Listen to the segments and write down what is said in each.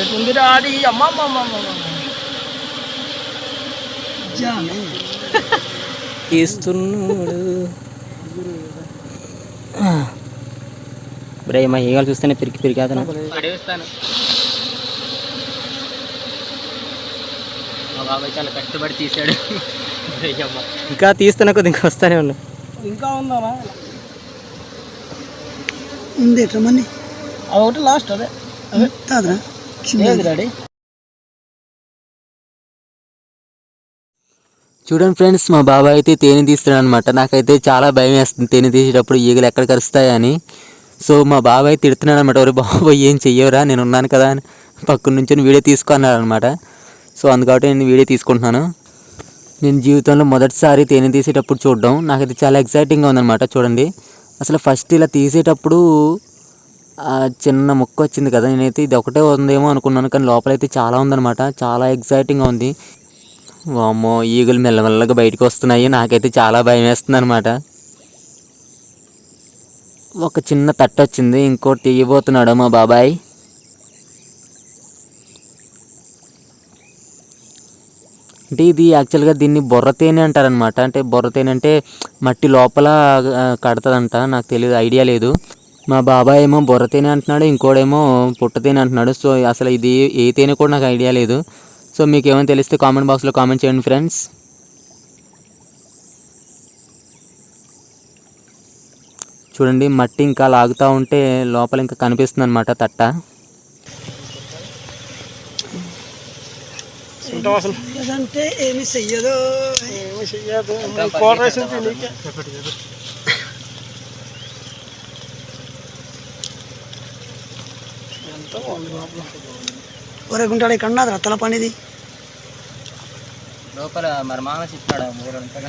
ఎటుందిరా అది. అమ్మ అమ్మ అమ్మ అమ్మ అమ్మ. జామే తీస్తున్నాడు బ్రే మా ఈగలు చూస్తేనే పిరికి పిరికి అతను. పడేస్తాను. మా బాబాయ్ చాలా కష్టపడి తీసాడు. ఇంకా తీస్తున్నా కొద్ది ఇంకా వస్తానే ఉన్నా. ఇంకా ఉంది ఎట్లా మని అది ఒకటి లాస్ట్ అదే. అదే కాదురా డాడీ? చూడండి ఫ్రెండ్స్ మా బాబాయ్ అయితే తేనె తీస్తున్నాడు అనమాట నాకైతే చాలా భయం వేస్తుంది తేనె తీసేటప్పుడు ఈగలు ఎక్కడ కరుస్తాయని సో మా బాబాయ్ తిడుతున్నాడు అనమాట ఎవరు బాబాయ్ ఏం చెయ్యవురా? నేను ఉన్నాను కదా అని పక్కన నుంచి వీడియో తీసుకున్నాడు అనమాట సో అందుకని నేను వీడియో తీసుకుంటున్నాను. నేను జీవితంలో మొదటిసారి తేనె తీసేటప్పుడు చూడడం నాకైతే చాలా ఎక్సైటింగ్గా ఉందన్నమాట. చూడండి. అసలు ఫస్ట్ ఇలా తీసేటప్పుడు చిన్న ముక్క వచ్చింది కదా నేనైతే ఇది ఒకటే ఉందేమో అనుకున్నాను కానీ లోపలైతే చాలా ఉందన్నమాట. చాలా ఎగ్జైటింగ్గా ఉంది. వామ్మో ఈగలు మెల్లమెల్లగా బయటకు వస్తున్నాయి. నాకైతే చాలా భయం వేస్తుంది అనమాట ఒక చిన్న తట్టు వచ్చింది ఇంకోటి తీయబోతున్నాడు మా బాబాయ్. అంటే ఇది యాక్చువల్గా దీన్ని బొర్ర తేనె అంటారనమాట అంటే బొర్ర తేనె అంటే మట్టి లోపల కడతదంట. నాకు తెలియదు ఐడియా లేదు. మా బాబాయ్ ఏమో బొర్ర తేనె అంటున్నాడు ఇంకోడేమో పుట్ట తేనె అంటున్నాడు. సో అసలు ఇది ఏ తేనె కూడా నాకు ఐడియా లేదు. సో మీకు ఏమైనా తెలిస్తే కామెంట్ బాక్స్లో కామెంట్ చేయండి ఫ్రెండ్స్. చూడండి మట్టి ఇంకా లాగుతూ ఉంటే లోపల ఇంకా కనిపిస్తుంది అనమాట తట్ట. ఉంటాం అసలు? అంటే ఏమి చెయ్యదు. ఏమీ చెయ్యదు. కోట రైస్ ఉంది నీకే ఎంత బాగుంది లోపల ఊరేగుంటాడు ఇక్కడ ఉన్నది తల పనిది లోపల మరి మామ చెప్పాడు ఊరంతా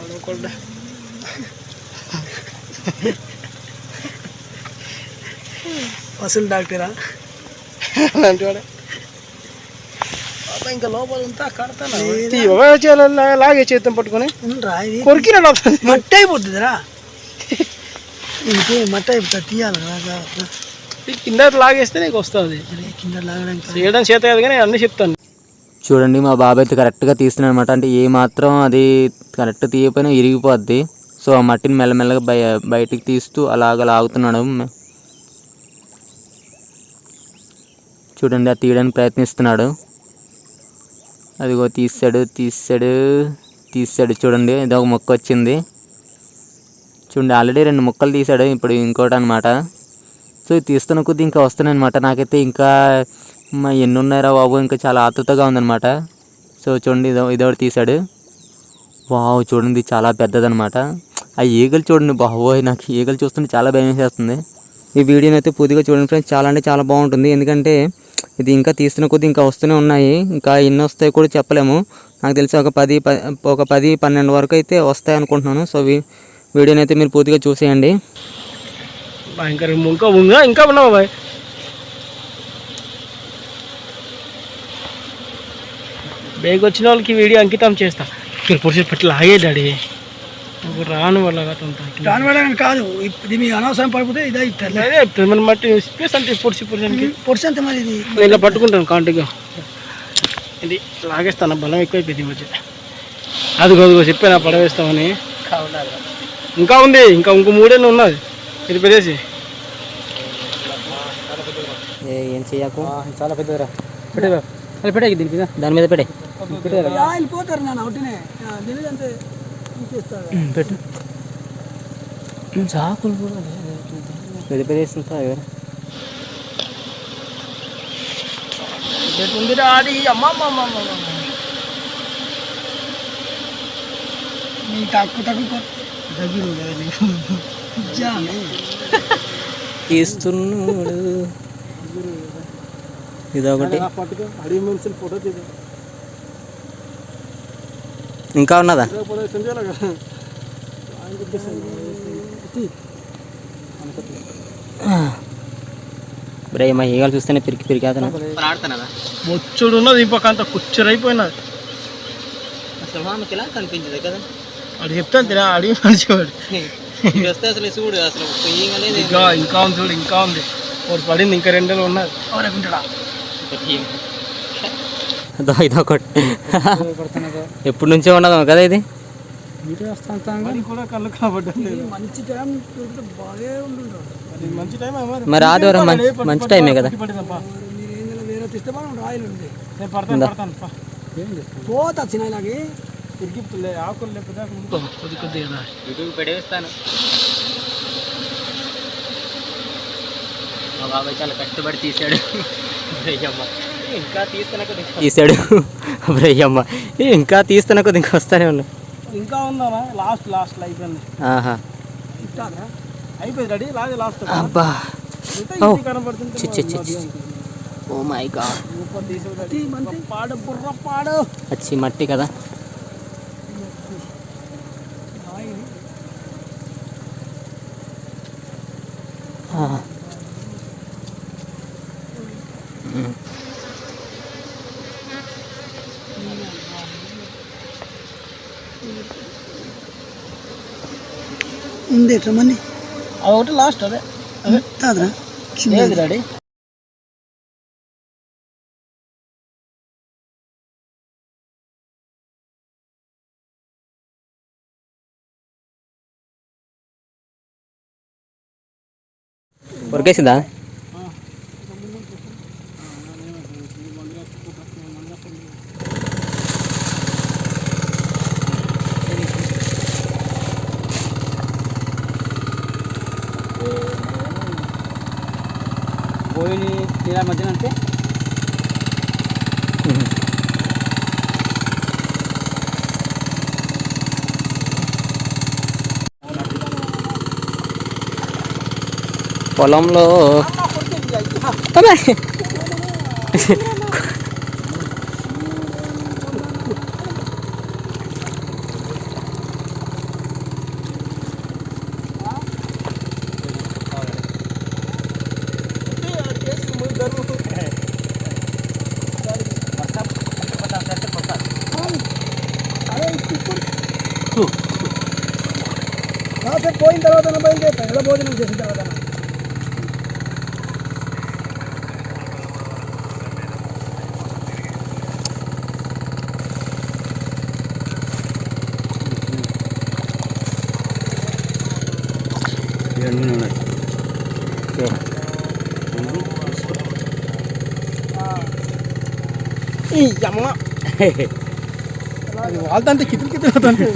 అనుకోండి వసూలు డాక్టరా అలాంటి వాడే పాప ఇంకా లోపల అంతా కడతాను లేదా. లాగే చేతం పట్టుకొని ఉండరా ఇది కొరికిన లోపల మట్టి అయిపోతుందిరా ఇంకే మట్టి అయిపోతుంది తీయాలి కింద లాగేస్తే నీకు వస్తుంది. కింద లాగడానికి చేయడం చేత కాదు కానీ అన్నీ చెప్తాను. చూడండి మా బాబాయ్ అయితే కరెక్ట్గా తీస్తున్నాడు అనమాట అంటే ఏ మాత్రం అది కరెక్ట్ తీయకపోయినా ఇరిగిపోద్ది. సో ఆ మట్టిని మెల్లమెల్లగా బయ బయటికి తీస్తూ అలాగ లాగుతున్నాడు. చూడండి అది తీయడానికి ప్రయత్నిస్తున్నాడు. అదిగో తీసాడు తీసాడు తీసాడు చూడండి ఇది ఒక మొక్క వచ్చింది. చూడండి ఆల్రెడీ రెండు మొక్కలు తీసాడు. ఇప్పుడు ఇంకోటి అనమాట సో ఇది తీస్తున్న కొద్దీ ఇంకా వస్తానమాట నాకైతే ఇంకా మా ఎన్ని ఉన్నారా బాబు ఇంకా చాలా ఆతృతగా ఉందన్నమాట. సో చూడండి ఇదో ఇదొకటి తీశాడు. వావ్ చూడండి ఇది చాలా పెద్దదన్నమాట. ఆ ఈగలు చూడండి బాబోయ్ నాకు ఈగలు చూస్తుంటే చాలా భయం వేసేస్తుంది. ఈ వీడియోని అయితే పూర్తిగా చూడండి ఫ్రెండ్స్ చాలా అంటే చాలా బాగుంటుంది. ఎందుకంటే ఇది ఇంకా తీస్తున్న కొద్దీ ఇంకా వస్తూనే ఉన్నాయి. ఇంకా ఎన్ని వస్తాయి కూడా చెప్పలేము. నాకు తెలిసి ఒక పది ఒక పది పన్నెండు వరకు అయితే వస్తాయి అనుకుంటున్నాను సో వీడియోని అయితే మీరు పూర్తిగా చూసేయండి. భయంకర ఇంకా ఉందా ఇంకా ఉన్నావా బాయ్ బేగ్ వచ్చిన వాళ్ళకి వీడియో అంకితం చేస్తా. ఇక్కడ పొడిచి పెట్టి లాగే డాడీ. రాను వాళ్ళ అంతా దాని వెళ్ళడానికి కాదు ఇది మీ అనవసరం పడిపోతే ఇదే ఇస్తారు అదే మన మట్టి స్పేస్ అంటే పొడిచి పొడిచానికి పొడిచి అంత మరి ఇది. నేను ఇలా పట్టుకుంటాను కాంటిగా ఇది లాగేస్తాను బలం ఎక్కువైపోయింది ఈ మధ్య. అదిగో అదిగో చెప్పాను పడవేస్తామని. ఇంకా ఉంది ఇంకా ఇంకో మూడేళ్ళు ఉన్నది. ఇది పెరేసి ఏం చెయ్యకు? చాలా పెద్దదిరా. పెట్టే అది పెట్టే దీని మీద దాని మీద పెట్టే వెళ్ళిపోతారు ఒకటినే పెట్టు. చాకులు కూడా పెద్ద పెద్ద ఉందిరా అది? తక్కువ తక్కువ దగ్గర తీస్తున్నాడు ఇదొకటి. అడిగి ఇంకా ఉన్నదా? ఫోటో సంజయ్ కదా బ్రే మా ఈగలు చూస్తేనే పిరికి పిరికి అతను బొచ్చుడు ఉన్నది ఈ పక్క అంతా కుచ్చరైపోయినది అసలు మామకి ఇలా కనిపించదు కదా? వాడు చెప్తాను తినా అడిగి మనిషి వాడు. వస్తే అసలు చూడు అసలు ఇంకా ఇంకా ఉంది చూడు ఇంకా ఉంది ఒకటి పడింది ఇంకా రెండు నెలలు ఉన్నది ఎవరకుంటాడా అదో ఇదొకటి ఎప్పటి నుంచో ఉండదు కదా ఇది మరి ఆదివారం మంచి టైమే కదా. పోతా చిన్నలాగి ఇరిగిప్పులే ఆకులు లేకపోతే. కొద్ది కొద్ది కదా యూట్యూబ్ పెడేస్తాను. మా బాబాయ్ చాలా కష్టపడి తీసాడు బ్రయ్యమ్మ. ఇంకా తీస్తున్నా కొద్ది తీసాడు బ్రయ్యమ్మ. ఇంకా తీస్తున్నా కొద్ది ఇంకా వస్తానే ఉన్నా. ఇంకా ఉందా లాస్ట్ లాస్ట్ అయిపోయింది. ఆహా. అయిపోయింది రెడీ లాగే లాస్ట్ అబ్బా. ఓ. ఇది కనపడుతుంటే చి, చి, చి, చి. Oh my God. పాడు బుర్ర పాడు. వచ్చి మట్టి కదా. ఉంది ఎట్లా మని? ఒకటి లాస్ట్ అదే. కాదురా. ఏది రెడీ ఉరికేసిందా పోయి తీరా మధ్యన అంటే పొలంలో కాసేపు పోయిన తర్వాత బయలుదేరుతా ఎలా భోజనం చేసిన తర్వాత ఈ అమ్మ అది వాళ్ళతో కిటిల్ కిటిల్ అవుతుంది